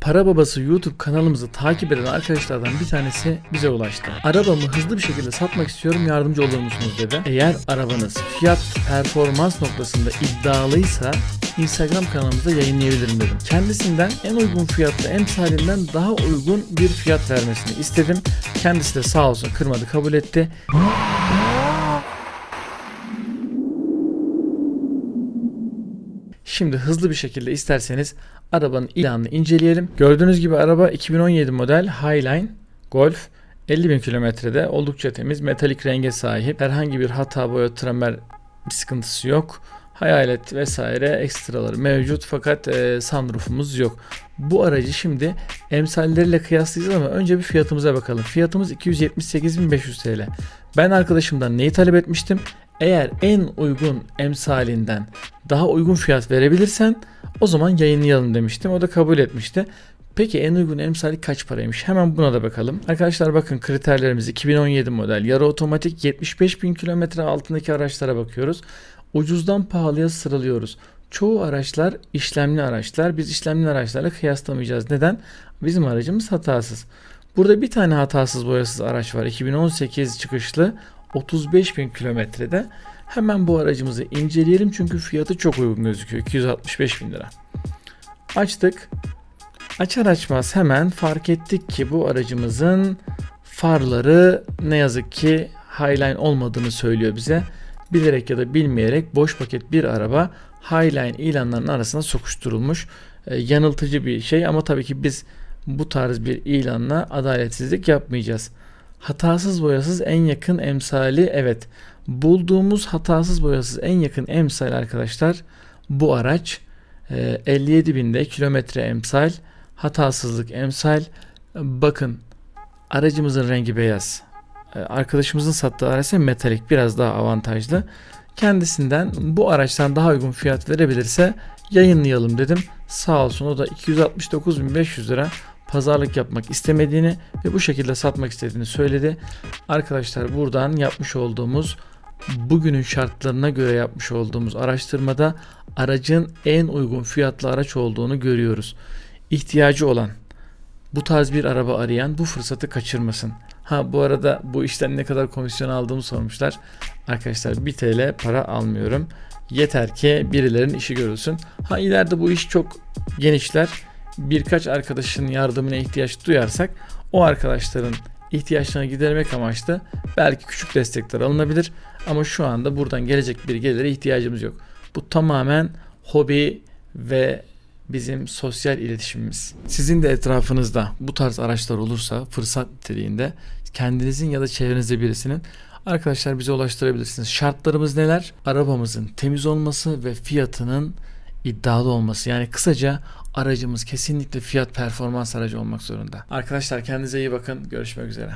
Para Babası YouTube kanalımızı takip eden arkadaşlardan bir tanesi bize ulaştı. Arabamı hızlı bir şekilde satmak istiyorum yardımcı olur musunuz dedi. Eğer arabanız fiyat performans noktasında iddialıysa Instagram kanalımızda yayınlayabilirim dedim. Kendisinden en uygun fiyatlı emsalinden daha uygun bir fiyat vermesini istedim. Kendisi de sağ olsun kırmadı kabul etti. Şimdi hızlı bir şekilde isterseniz arabanın ilanını inceleyelim. Gördüğünüz gibi araba 2017 model Highline Golf 50 bin kilometrede oldukça temiz metalik renge sahip. Herhangi bir hata boya tramer bir sıkıntısı yok. Hayalet vesaire ekstraları mevcut fakat e, sunroofumuz yok. Bu aracı şimdi emsalleriyle kıyaslayacağız ama önce bir fiyatımıza bakalım. Fiyatımız 278.500 TL. Ben arkadaşımdan neyi talep etmiştim? Eğer en uygun emsalinden daha uygun fiyat verebilirsen o zaman yayınlayalım demiştim. O da kabul etmişti. Peki en uygun emsali kaç paraymış? Hemen buna da bakalım. Arkadaşlar bakın kriterlerimiz 2017 model. Yarı otomatik 75 bin kilometre altındaki araçlara bakıyoruz. Ucuzdan pahalıya sıralıyoruz. Çoğu araçlar işlemli araçlar. Biz işlemli araçlarla kıyaslamayacağız. Neden? Bizim aracımız hatasız. Burada bir tane hatasız boyasız araç var. 2018 çıkışlı 35 bin kilometrede. Hemen bu aracımızı inceleyelim çünkü fiyatı çok uygun gözüküyor. 265 bin lira. Açtık. Açar açmaz hemen fark ettik ki bu aracımızın farları ne yazık ki Highline olmadığını söylüyor bize. Bilerek ya da bilmeyerek boş paket bir araba Highline ilanlarının arasına sokuşturulmuş. E, yanıltıcı bir şey ama tabii ki biz bu tarz bir ilanla adaletsizlik yapmayacağız. Hatasız boyasız en yakın emsali evet. Bulduğumuz hatasız boyasız en yakın emsal arkadaşlar bu araç. E, 57 binde kilometre emsal. Hatasızlık emsal. Bakın aracımızın rengi beyaz. E, Arkadaşımızın sattığı araç metalik biraz daha avantajlı. Kendisinden bu araçtan daha uygun fiyat verebilirse yayınlayalım dedim. Sağ olsun o da 269.500 lira pazarlık yapmak istemediğini ve bu şekilde satmak istediğini söyledi. Arkadaşlar buradan yapmış olduğumuz bugünün şartlarına göre yapmış olduğumuz araştırmada aracın en uygun fiyatlı araç olduğunu görüyoruz. İhtiyacı olan bu tarz bir araba arayan bu fırsatı kaçırmasın. Ha bu arada bu işten ne kadar komisyon aldığımı sormuşlar. Arkadaşlar 1 TL para almıyorum. Yeter ki birilerinin işi görülsün. Ha ileride bu iş çok genişler. Birkaç arkadaşın yardımına ihtiyaç duyarsak o arkadaşların ihtiyaçlarını gidermek amaçlı belki küçük destekler alınabilir. Ama şu anda buradan gelecek bir gelire ihtiyacımız yok. Bu tamamen hobi ve bizim sosyal iletişimimiz. Sizin de etrafınızda bu tarz araçlar olursa fırsat niteliğinde kendinizin ya da çevrenizde birisinin arkadaşlar bize ulaştırabilirsiniz. Şartlarımız neler? Arabamızın temiz olması ve fiyatının iddialı olması. Yani kısaca aracımız kesinlikle fiyat performans aracı olmak zorunda. Arkadaşlar kendinize iyi bakın. Görüşmek üzere.